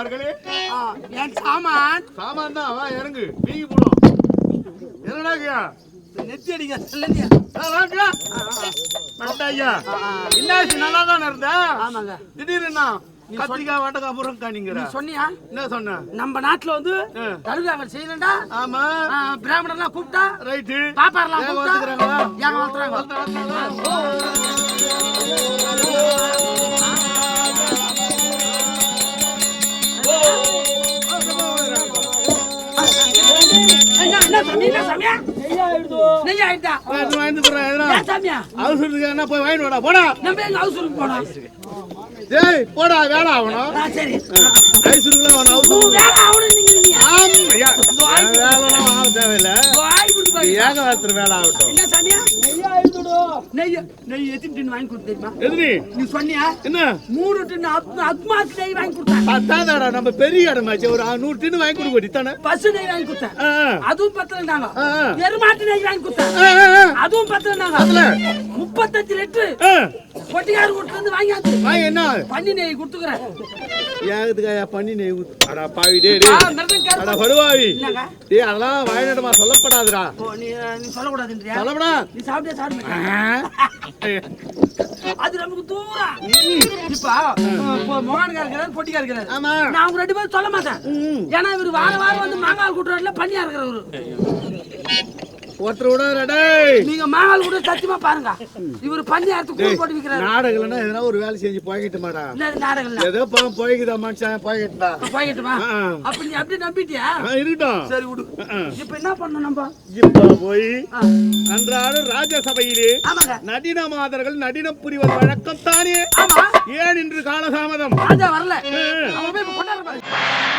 அவர்களே. என் சாமான். சாமான் தான் வா இறங்கு. வீங்கி போடும் நெத்தி அடிக்க சொல்லலையா ஐயா. என்னாச்சு நல்லா தானே இருந்த? ஆமாங்க. திடீர்னு கத்திரிக்காய் வட்டக்காய் அப்புறம் காணிங்கிற நீ சொன்னியா? என்ன சொன்ன? நம்ம நாட்டுல வந்து ஆ. தடுகாவல் செய்யலண்டா ஆமா. பிராமணர்லாம் கூப்பிட்டா. ரைட்டு. பாப்பாரெல்லாம் கூப்பிட்டா? ஏன் வளர்த்துறாங்க? சாமியா? நெய்யா வாங்கிட்டு போறேன் எதுனா ஏன் சாமியா? அவசரத்துக்கு என்ன போய் வாங்கிட்டு வாடா போடா. நம்ம எங்க டேய் போடா வேலை ஆகணும். சரி. அவசரம் வேலை ஆகணும் ஏக வாரத்துல வேலை ஆகட்டும். என்ன சாமியா? நெய் நெய் எத்தனை டின் வாங்கி கொடுத்து தெரியுமா எதிரி. நீ சொன்னியா? என்ன? மூணு டின் அத்மாக்கு நெய் வாங்கி கொடுத்தேன். பத்தாதாடா நம்ம பெரிய இடமாச்சு ஒரு நூறு டின்னு வாங்கி கொடுக்க வேண்டியதானே பசு நெய் வாங்கி கொடுத்தேன். அதுவும் ஆ. எருமாட்டு நெய் வாங்கி கொடுத்தேன். அதுவும் பத்தலண்டாங்க அதுல? முப்பத்தஞ்சு லிட்டரு. கொட்டியாரு கொடுத்து வந்து வாங்கியாச்சு. வாங்கி என்ன? பண்ணி நெய் கொடுத்துக்கிறேன். ஏகத்துக்காயா பண்ணி நெய் அடா பாவி டே டே. அடா படுவாவி டேய் அதெல்லாம் வாயினடமா சொல்லப்படாதுடா. நீ சொல்லக்கூடாதுன்றியா? சொல்லப்படா. நீ சாப்பிட்டே ஆ. அது நமக்கு தூரம் இப்ப மோகன்கார் இருக்கிறார் பொட்டிக்கார் இருக்கிறார். ஆமா. நான் அவங்க ரெண்டு பேரும் சொல்ல மாட்டேன். ஏன்னா இவர் வார வாரம் வந்து மாங்கால் கூட்டுறதுல பண்ணியா இருக்கிறவரு. ஒருத்தர் விட டேய் நீங்க மாங்கால் கூட சத்தியமா பாருங்க. இவர் பண்ணி அறுத்து கூட போட்டு விக்கிறாரு நாடகம்னா எதனா ஒரு வேலை செஞ்சு போய்கிட்டுமாடா. நாடகம் ஏதோ பணம் போய்க்குதா மனுஷன் போய்கிட்டா போய்கிட்டுமா? ஆ. அப்ப நீ அப்படி நம்பிட்டியா? இருக்கட்டும். சரி விடு. இப்ப என்ன பண்ணணும் நம்ம? இப்ப போய் ஆ, அன்றாட ராஜசபையிலே ஆமாங்க. நடின மாதர்கள் நடினம் புரிவது வழக்கம் தானே? ஆமா. ஏன் இன்று காலதாமதம்? ராஜா வரல. அவன் போய் கொண்டாந்து